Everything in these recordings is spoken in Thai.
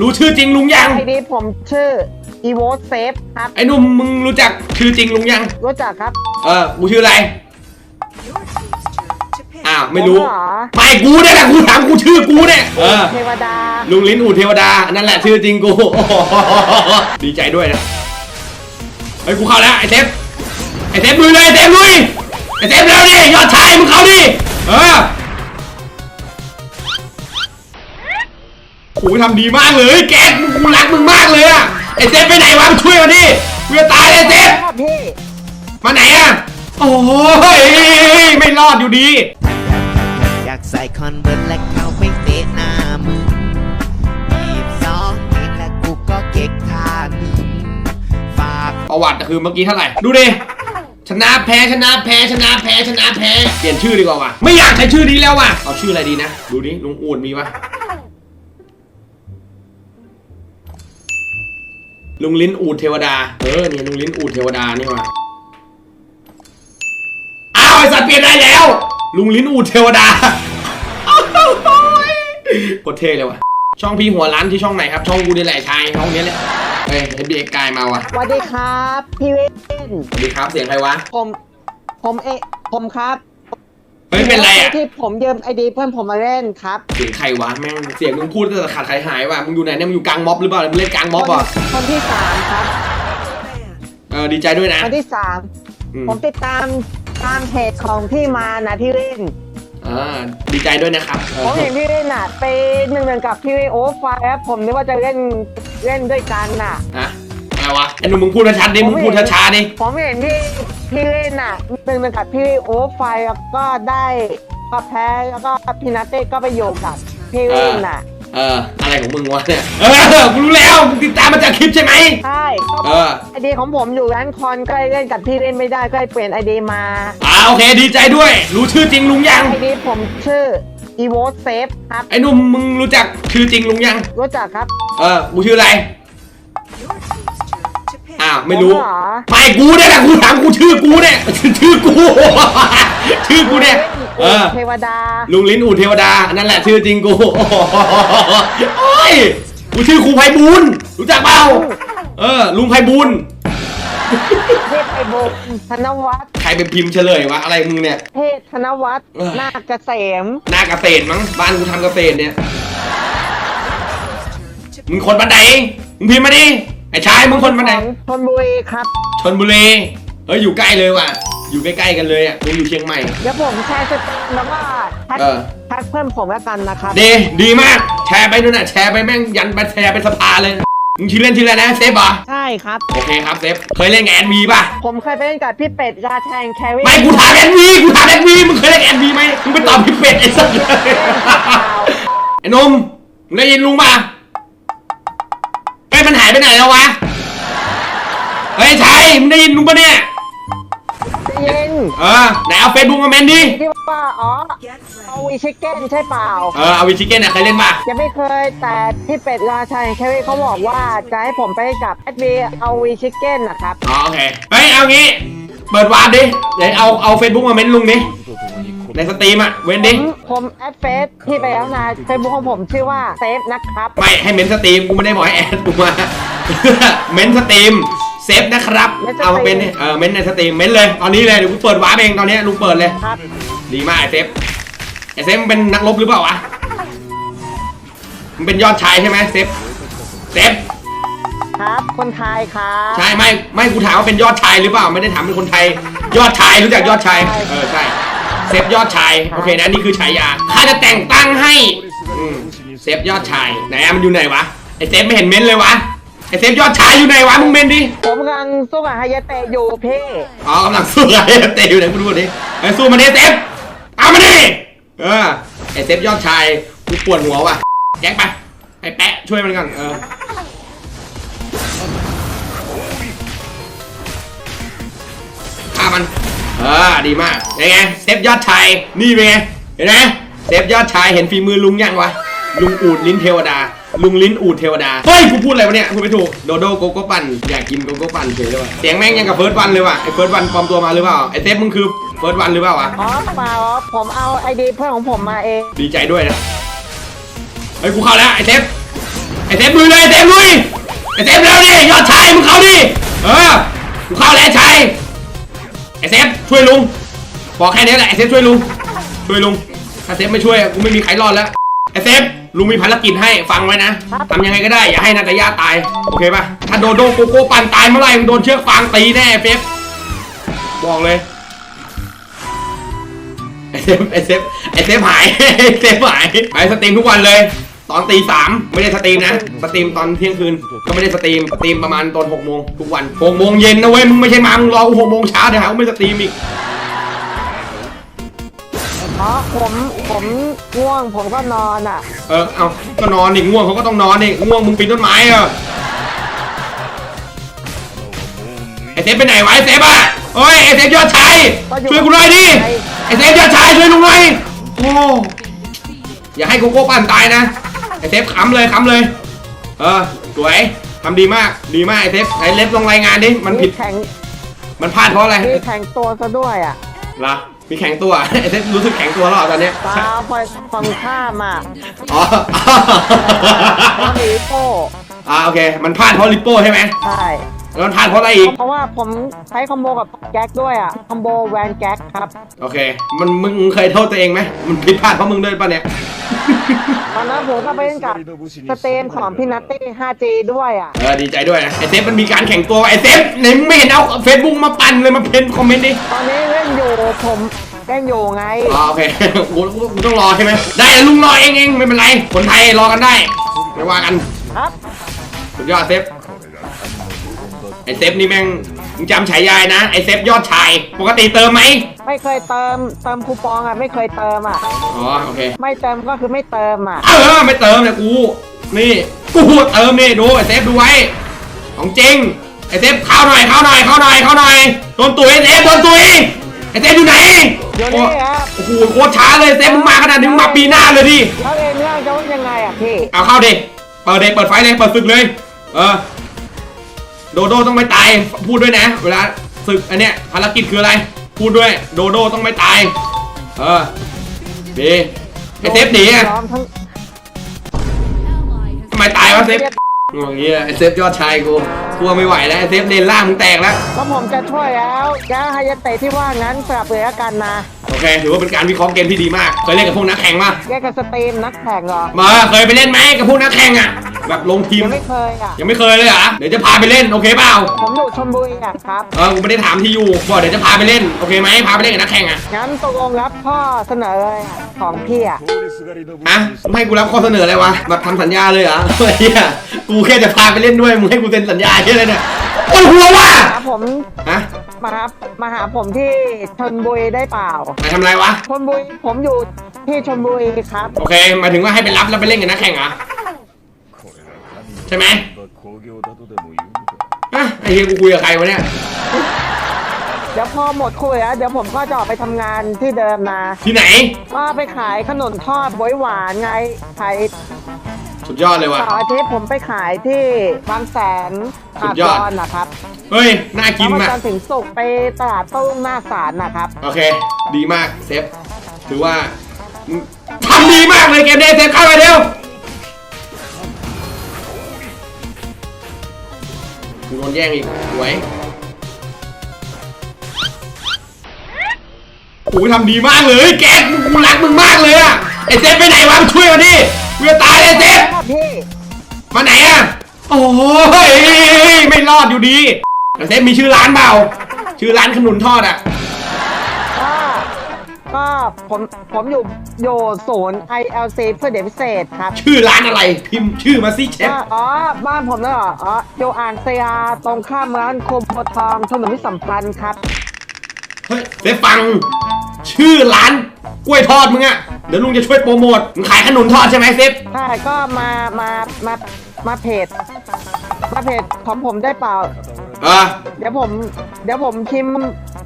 รู้ชื่อจริงลุงยัง ไอดีผมชื่อ e v o Safe ครับ ไอ้หนุ่มมึงรู้จักชื่อจริงลุงยัง รู้จักครับ เออกูชื่ออะไร อ้าวไม่รู้ ผมเหรอ ไม่กูเนี่ยแหละกูถามกูชื่อกูเนี่ยเออเทวดา ลุงลิ้นอู่เทวดานั่นแหละชื่อจริงกู ดีใจด้วยนะเฮ้ยกูเข้าแล้วไอ้เซฟไอ้เซฟลุยเลยไอ้เซฟลุยไอ้เซฟเร็วดิยอดชายมึงเข้า โอ้ยทำดีมากเลยแกมึงกูรักมึงมากเลยอะไอ้เซฟไปไหนวะมึงช่วยมาดิกูจะตายเลยเซฟครับพี่มาไหนอะโอ้ยไม่รอดอยู่ดี อยากใส่คอนเวิร์ตและเข้าไปเตะหน้ามึงยีบสองนี่และกูก็เก๊กทาหนึ่งฝากประวัติคือเมื่อกี้เท่าไหร่ ดูดิชนะแพ้ชนะแพ้ชนะแพ้ชนะแพ้เปลี่ยนชื่อดีกว่าว่ะไม่อยากใช้ชื่อนี้แล้วว่ะเอาชื่ออะไรดีนะ ดูดิลุงอูดมีปะ ลุงลิ้นอูดเทวดา เออเนี่ยลุงลิ้นอูดเทวดานี่ว่ะอ้าวไอสัตว์เปลี่ยนได้แล้ว ลุงลิ้นอูดเทวดาโคตรเท่เลยว่ะ ช่องพี่หัวร้านที่ช่องไหนครับ ช่องกูนี่แหละชายช่องนี้แหละเฮ้ยเอฟบีเอ็กกายมาว่ะ สวัสดีครับ พี่เวนสวัสดีครับเสียงใครวะ ผม ผมเอผมครับ เฮ้ยเป็นไรอะที่ผมยืมไอดีเพื่อนผมมาเล่นครับเสียงใครวะแม่งเสียงมึงพูดแต่ขาดหายหายว่ะมึงอยู่ไหนเนี่ยมึงอยู่กลางม็อบหรือเปล่ามึงเล่นกลางม็อบคนอะคนที่สามครับเออดีใจด้วยนะคนที่สามอืมผมติดตามตามเพจของพี่มานะพี่เล่นอ่าดีใจด้วยนะครับเอผมอเห็นพี่เล่นน่ะไปหนึ่งหนึ่งกับพี่โอ้ไฟครับผมนึกว่าจะเล่นเล่นด้วยกันน่ะอะอะไรวะไอ้หนุ่มมึงพูดชัดๆดิมึงพูดช้าๆดิผมเห็นพี่ พี่เล่นน่ะหนึ่งหนึ่งกับพี่โอ้ไฟแล้วก็ได้ก็แพ้แล้วก็พี่นัตเต้ก็ไปโยกกับพี่เล่นน่ะเอออะไรของมึงวะเนี่ยเออกูรู้แล้วมึงติดตามมาจากคลิปใช่ไหมใช่ก็เออไอดีของผมอยู่ร้านคอนก็เลยเล่นกับพี่เล่นไม่ได้ก็เลยเปลี่ยนไอดีมาอ่าโอเคดีใจด้วย รู้ชื่อจริงลุงยังไอดีผมชื่อ e v o Safe ครับไอ้หนุ่มมึงรู้จักชื่อจริงลุงยังรู้จักครับเออกูชื่ออะไรอ้าวไม่รู้ ผมเหรอไม่กูเนี่ยแหละกูถามกูชื่อกูเนี่ย ชื่อกู ชื่อกูเนี่ย เออ เทวดา ลุงลิ้นอู่เทวดา นั่นแหละชื่อจริงกูโอ้ยกูชื่อครูไพบูลย์รู้จักเปล่า เออ ลุงไพบูลย์เทพไอโบธนวัฒน์ใครเป็นพิมพ์เฉลยวะ อะไรมึงเนี่ย เทพธนวัฒน์เออนาคเกษมหน้าเกษตรมั้ง บ้านกูทำเกษตรเนี่ย มึงคนบันไดมึงพิมพ์มาดิ ไอ้ชายมึงคนบันไดของชนบุรีครับชนบุรีเฮ้ยอยู่ใกล้เลยว่ะ อยู่ใกล้ๆกันเลยอะกูอยู่เชียงใหม่ เดี๋ยวผมแชร์สเตตแล้วก็แท็กเออ แท็กเพื่อนผมแล้วกันนะครับดีดีมาก แชร์ไปนู่นน่ะแชร์ไปแม่งยันไปแชร์ไปสภาเลยมึงชื่อเล่นชื่ออะไรนะเซฟเหรอใช่ครับ โอเคครับเซฟเคยเล่นกับแอนวีป่ะผมเคยไปเล่นกับพี่เป็ดราชาแห่งแครีไม่กูถามแอนวีกูถามแอนวีมึงเคยเล่นแอนวีไหมมึงไปตอบพี่เป็ดไอ้สัสไอ้หนมมึงได้ยินลุงป่ะเฮ้ยมันหาย ไปไหนแล้ววะ เฮ้ยชัยมึงได้ยินลุงป่ะเนี่ย เย็นเออไหนเอาเฟซบุ๊กมาเมนดิ ที่ว่าอ๋อเอาวีชิคเก้นใช่เปล่าเออเอาวิชิเก้นเนี่ยเคยเล่นป่ะ ยังไม่เคยแต่พี่เป็ดราชาแห่งแครีเขาบอกว่าจะให้ผมไปกับแอดวีเอาวีชิคเก้นนะครับ อ๋อโอเค เฮ้ยเอางี้ เปิดวาร์ปดิ เดี๋ยวเอาเอาเฟซบุ๊กมาเม้นลุงดิ ในสตรีมอะเว้นผดิมผมแอดเฟซที่ไปแล้วนะเฟซบุ๊กของผมชื่อว่าเซฟนะครับ ไม่ให้เม้นสตรีม กูไม่ได้บอกให้แอดกูมา เม้นสตรีม เซฟนะครับเอามาเป็นดิเออเม้นในสตรีม เม้นเลย ตอนนี้เลยเดี๋ยวกูเปิดวาร์ปเองตอนนี้ลุงเปิดเลย ครับ ดีมากไอเซฟ ไอเซฟมันเป็นนักรบหรือเปล่าวะ มันเป็นยอดชายใช่ไหมเซฟ เซฟ ครับ คนไทยครับใช่ไม่ไม่กูถามว่าเป็นยอดชายหรือเปล่า ไม่ได้ถามเป็นคนไทย ยอดชายรู้จักยอดชาย เออใช่ เซฟยอดชาย โอเคนะนี่คือฉายาข้าจะแต่งตั้งให้อืมเซฟยอดชายไหนอะมันอยู่ไหนวะไอเซฟไม่เห็นเม้นเลยวะไอเซฟยอดชายอยู่ไหนวะมึงเม้นดิผมกำลังสู้กับฮายาเตะอยู่พี่อ๋อกำลังสู้กับไอเตะอยู่ไหนกูดูดิไอสู้มาดิเซฟเอามาดิเออไอเซฟยอดชายกูปวดหัวว่ะแจ็คไปไอแปะช่วยมันก่อนเออ ออดีมากยังไงเซฟยอดชายนี่เป็นไงเห็นไหมเซฟยอดชายเห็นฝีมือลุงยังวะลุงอูดลิ้นเทวดา ลุงลิ้นอูดเทวดาเฮ้ยกูพูดอะไรวะเนี่ยพูดไม่ถูกโดโดโกโก้ปั่นอยากกินโกโก้ปั่นเฉยเลยว่ะเสียงแม่งยังกับเฟิร์สวันเลยว่ะไอเฟิร์สวันปลอมตัวมาหรือเปล่าไอเซฟมึงคือเฟิร์สวันหรือเปล่าวะอ๋อเปล่าผมเอาไอดีเพื่อนของผมมาเองดีใจด้วยนะเฮ้ยกูเข้าแล้วไอเซฟไอเซฟลุยเลยไอเซฟลุยไอเซฟเร็วดิยอดชายมึงเข้าดิเออมึงเข้าแล้วชาย ไอเซฟช่วยลุงบอกแค่นี้แหละไอเซฟช่วยลุงช่วยลุงถ้าเซฟไม่ช่วยกูไม่มีใครรอดแล้วไอเซฟลุงมีภารกิจให้ฟังไว้นะทำยังไงก็ได้อย่าให้นาตาย่าตายโอเคป่ะถ้าโดโดโกโก้ปั่นตายเมื่อไหร่มึงโดนเชือกฟางตีแน่ไอ้เซฟบอกเลยไอเซฟไอเซฟไอเซฟหายไอเซฟหายไปสตรีมทุกวันเลย ตอนตีสามไม่ได้สตรีมนะ สตรีมตอนเที่ยงคืน ก็ไม่ได้สตรีม สตรีมประมาณตอนหกโมงทุกวันหกโมงเย็นนะเว้ย มึงไม่ใช่มามึงรอกูหกโมงเช้าเดี๋ยวหาว่าไม่สตรีมอีก อ๋อผมผมง่วงผมก็นอนอะ เออ เอาก็นอนดิง่วงเขาก็ต้องนอนดิง่วงมึงปีนต้นไม้เหรอไอเซฟไปไหนวะไอเซฟอะโอ้ยไอเซฟยอดชายช่วยกูหน่อยดิไอเซฟยอดชายช่วยลุงหน่อยโอ้อย่าให้โกโก้ปั่นตายนะ ไอเซฟขำเลยขำเลย เออสวยทำดีมากดีมากไอเซฟไหนเล็บลงรายงานดิมันผิด แข็งมันพลาดเพราะอะไรมีแข็งตัวซะด้วยอะเหรอมีแข็งตัวไอเซฟรู้สึกแข็งตัวแล้วเหรอตอนเนี้ยตาไฟฟังข้ามอะอ๋อมีโป้อ่าโอเค มันพลาดเพราะลิปโป้ใช่ไหมใช่แล้วมันพลาดเพราะอะไรอีก เพราะว่าผมใช้คอมโบกับแก๊กด้วยอะคอมโบแวนแก๊กครับ โอเค มันมึงเคยโทษตัวเองไหมมันผิดพลาดเพราะมึงด้วยป่ะเนี่ย ตอนนั้นผมก็ไปเล่นกับสเตมของพี่นัตตี้ 5G ด้วยอะ เออดีใจด้วยนะไอเซฟมันมีการแข่งตัวไอเซฟไหนมึงไม่เห็นเอาเฟซบุ๊กมาปั่นเลยมาเพ้นคอมเมนต์ดิตอนนี้เล่นอยู่ผมเล่นอยู่ไง อ๋อโอเคกูกูกูต้องรอใช่ไหมได้ลุงรอเองเองไม่เป็นไรคนไทยรอกันได้ไม่ว่ากันครับ สุดยอดเซฟไอเซฟนี่แม่ง มึงจำฉายายนะ ไอเซฟยอดชาย ปกติเติมไหมไม่เคยเติมเติมคูปองอะไม่เคยเติมอะ อ๋อ โอเค ไม่เติมก็คือไม่เติมอะ เออ ไม่เติมเนี่ยกู นี่ กูเติมนี่ดูไอเซฟดูไว้ ของจริง ไอเซฟเข้าหน่อยเข้าหน่อยเข้าหน่อยเข้าหน่อย โดนตุยไอเซฟโดนตุยไอเซฟอยู่ไหน เดี๋ยวโอ้นี้ครับโอ้โหโคตรช้าเลยเซฟมึงมาขนาดนี้มึงมาปีหน้าเลยดิแล้วเองเรื่องจะว่ายังไงอะพี่ เอาเข้าดิ เปิดเด็เปิดไฟเลยเปิดศึกเลย เออ โดโดต้องไม่ตาย พูดด้วยนะ เวลาศึกอันเนี้ยภารกิจคืออะไร พูดด้วย โดโดต้องไม่ตาย เออดีไอเซฟหนีอะล้อมทั้งทำไมตายวะเซฟอย่างเงี้ยไอเซฟยอดชายกูกลัวไม่ไหวแล้วไอเซฟเลนล่างมึงแตกแล้ว แล้วผมจะช่วยแล้วแล้วไฮยาเตะที่ว่างั้นสลับเลยละกันนะโอเคถือว่าเป็นการวิเคราะห์เกมที่ดีมากเคยเล่นกับพวกนักแข่งมาแยกกับสตรีมนักแข่งเหรอมาเคยไปเล่นไหมกับพวกนักแข่งอะ แบบลงทีมยังไม่เคยอะ ยังไม่เคยเลยเหรอเดี๋ยวจะพาไปเล่นโอเคเปล่าผมอยู่ชลบุรีอะครับ เออกูไม่ได้ถามที่อยู่บอกเดี๋ยวจะพาไปเล่นโอเคไหมพาไปเล่นกับนักแข่งอะงั้นตกลงรับข้อเสนอเลยอะของพี่อะ อะมึงให้กูรับข้อเสนออะไรวะแบบทำสัญญาเลยเหรอเฮียกูแค่จะพาไปเล่นด้วยมึงให้กูเซ็นสัญญาใช่เลยเนี่ยปวดหัวว่ะหาผมฮะมาหามาหาผมที่ชลบุรีได้เปล่าไปทำอะไรวะชลบุรีผมอยู่ที่ชลบุรีครับ โอเคหมายถึงว่าให้ไปรับแล้วไปเล่นกับนักแข่งเหรอใช่ไหมอะไอเฮียกูคุยกับใครวะเนี่ย เดี๋ยวพอหมดคุยแล้วเดี๋ยวผมก็จะออกไปทำงานที่เดิมนะที่ไหน ก็ไปขายขนมทอดบ๊วยหวานไงขายสุดยอดเลยว่ะ ต่ออาทิตย์ผมไปขายที่บางแสนสุดยอดนะครับเฮ้ย น่ากินแล้มากจนถึงสุกร์ไปตลาดโต้รุ่งหน้าศาลนะครับ โอเค ดีมากเซฟ ถือว่ามึงทำดีมากเลยเกมนี้เซฟเข้าไปเร็ว กูโดนแย่งอีกหวยโอ้ยทำดีมากเลย แกกูรักมึงมากเลยอะไอเซฟไปไหนวะมาช่วยมาดิกูจะตายเลยเซฟมาไหนอะโอ้ยไม่รอดอยู่ดีเซฟมีชื่อร้านเปล่า ชื่อร้านขนุนทอดอะ ก็ผมผมอยู่อยู่ศูนย์ ILC เพื่อเด็กพิเศษครับ ชื่อร้านอะไรพิมพ์ชื่อมาสิเชฟก็อ๋อ บ้านผมนะเหรออ๋ออยู่อ่างเซียตรงข้ามร้านโคมโพธิ์ทองถนนพิสัมพันธ์ครับ เฮ้ยเซฟฟัง ชื่อร้านกล้วยทอดมึงอะเดี๋ยวลุงจะช่วยโปรโมทมึงขายขนุนทอดใช่ไหมเซฟใช่ก็มามามามาเพจมาเพจของผมได้เปล่า เออ เดี๋ยวผมเดี๋ยวผมพิมพ์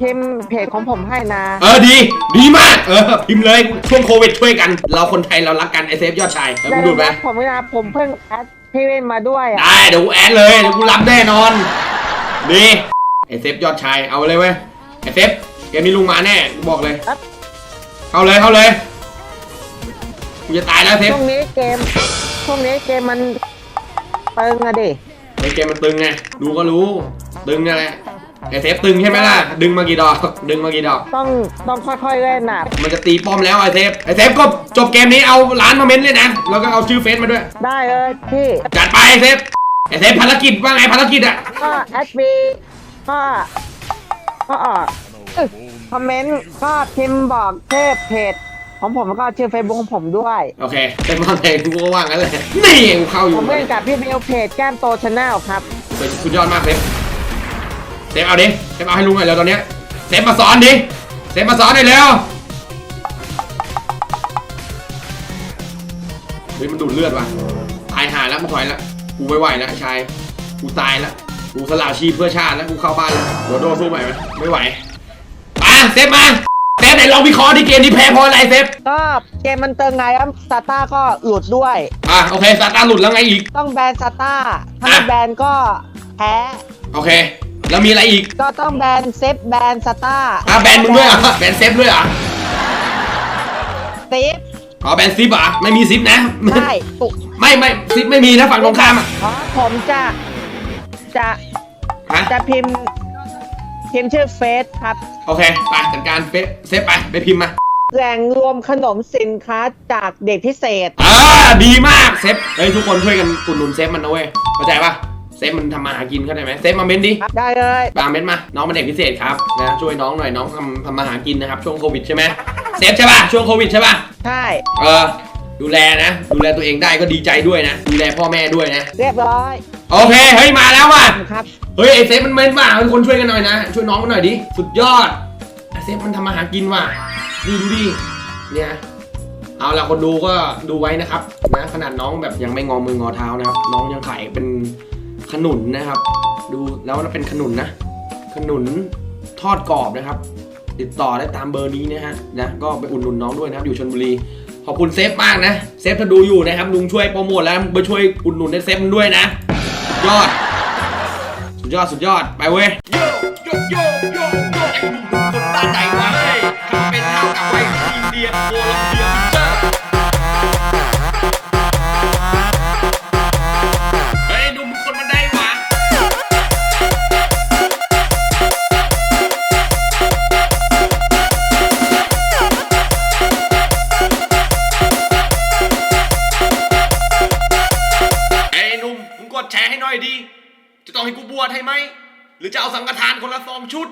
พิมพ์เพจของผมให้นะ เออดี ดีมาก เออ พิมพ์เลยช่วงโควิดช่วยกัน เราคนไทยเรารักกันไอเซฟยอดชายแล้วได้กูดูดไหมครับผมนะผมเพิ่งแอดพี่เล่นมาด้วยอะ ได้เดี๋ยวกูแอดเลยเดี๋ยวกูรับแน่นอนดีไอเซฟยอดชายเอาเลยเว้ยไอเซฟเกมนี้ลุงมาแน่กูบอกเลยเข้าเลยเข้าเลยกูจะตายแล้วเซฟช่วงนี้เกมช่วงนี้เกมมันตึงอะดิในเกมมันตึงไงดูก็รู้ ตึงนั่นแหละไอเซฟตึงใช่ไหมล่ะ ดึงมากี่ดอก ดึงมากี่ดอก ต้องต้องค่อยๆเล่นน่ะมันจะตีป้อมแล้วไอเซฟ ไอเซฟก็จบเกมนี้เอาร้านมาเม้นเลยนะ แล้วก็เอาชื่อเฟซมาด้วย ได้เลยพี่จัดไปไอเซฟ ไอเซฟภารกิจว่าไงภารกิจอะก็แอดมินก็ก็ออกคอมเมนต์ก็พิมพ์บอกชื่อเพจของผมแล้วก็ชื่อเฟซบุ๊กของผมด้วย โอเคเป็นว่าไงกูก็ว่างั้นเลยนี่กูเข้าอผยู่มเล่นกับพี่เบลเพจแก้มโตชาแนลครับเป็นสุดยอดมากเซฟ เซฟเอาดิเซฟเอาให้ลุงหน่อยเร็วตอนเนี้ยเซฟมาสอนดิเซฟมาสอนหน่อยเร็วเฮ้ยมันดูดเลือดว่ะตายหาแล้วมันถอยแล้วกูไม่ไหวแล้วไอ้ชายกูตายแล้วกูสละชีพเพื่อชาติแล้วกูเข้าบ้านแล้วโดโดสู้ไหวไหมไม่ไหวมาเซฟมาเซฟไหนลองวิเคราะห์ดิเกมนี้แพ้เพราะอะไรเซฟก็เกมมันเติงไงครับซาต้าก็หลุดด้วย อะโอเคซาตานหลุดแล้วไงอีก ต้องแบนซาต้าถ้าไม่อะแบนก็แพ้โอเค แล้วมีอะไรอีกก็ต้องแบนเซฟแบนซาต้าอะแบนมึงด้วยเหรอะแบนเซฟด้วยเหรอะเซฟอ๋อแบนซิปเหรอะไม่มีซิปนะได้ปุ๊ไม่ไม่ซิปไม่มีนะฝั่งตรงข้ามอะเพราะผมจะจะฮะจะพิมพ์พิมพ์ชื่อเฟซครับโอเคไปจัดการเฟซเซฟไปไปพิมพ์มา แหล่งรวมขนมสินค้าจากเด็กพิเศษ อ่าดีมากเซฟเฮ้ยทุกคนช่วยกันอุดหนุนเซฟมันนะเว้ยเข้าใจปะ เซฟมันทำมาหากินเข้าใจไหมเซฟมาเม้นดิได้เลยบางเม้นมาน้องเป็นเด็กพิเศษครับนะช่วยน้องหน่อยน้องทำทำมาหากินนะครับช่วงโควิดใช่ไหมเซฟใช่ปะช่วงโควิดใช่ปะใช่เออดูแลนะ ดูแลตัวเองได้ก็ดีใจด้วยนะ ดูแลพ่อแม่ด้วยนะ เรียบร้อย โอเค เฮ้ย มาแล้วว่ะครับเฮ้ยไอเซฟมันเม้นว่ะเป็นคนช่วยกันหน่อยนะ ช่วยน้องมันหน่อยดิ สุดยอดไอเซฟมันทำมาหากินว่ะนี่ดูดิเนี่ยเอาละคนดูก็ดูไว้นะครับนะขนาดน้องแบบยังไม่งอมืองอเท้านะครับ น้องยังขายเป็น ขนุนนะครับ ดูแล้วมันเป็นขนุนนะ ขนุนทอดกรอบนะครับ ติดต่อได้ตามเบอร์นี้นะฮะนะก็ไปอุดหนุนน้องด้วยนะครับ อยู่ชลบุรีขอบคุณเซฟมากนะเซฟถ้าดูอยู่นะครับลุงช่วยโปรโมทแล้วไปช่วยอุดหนุนให้เซฟมันด้วยนะสุดยอด สุดยอดสุดยอดไปเว้ยโยโยโยโยโยไอ้หนุ่มคนบ้านไหนวะเฮ้ยทำเป็นเท่ากับไว้อินเดียโคลั สังฆทานคนละสองชุด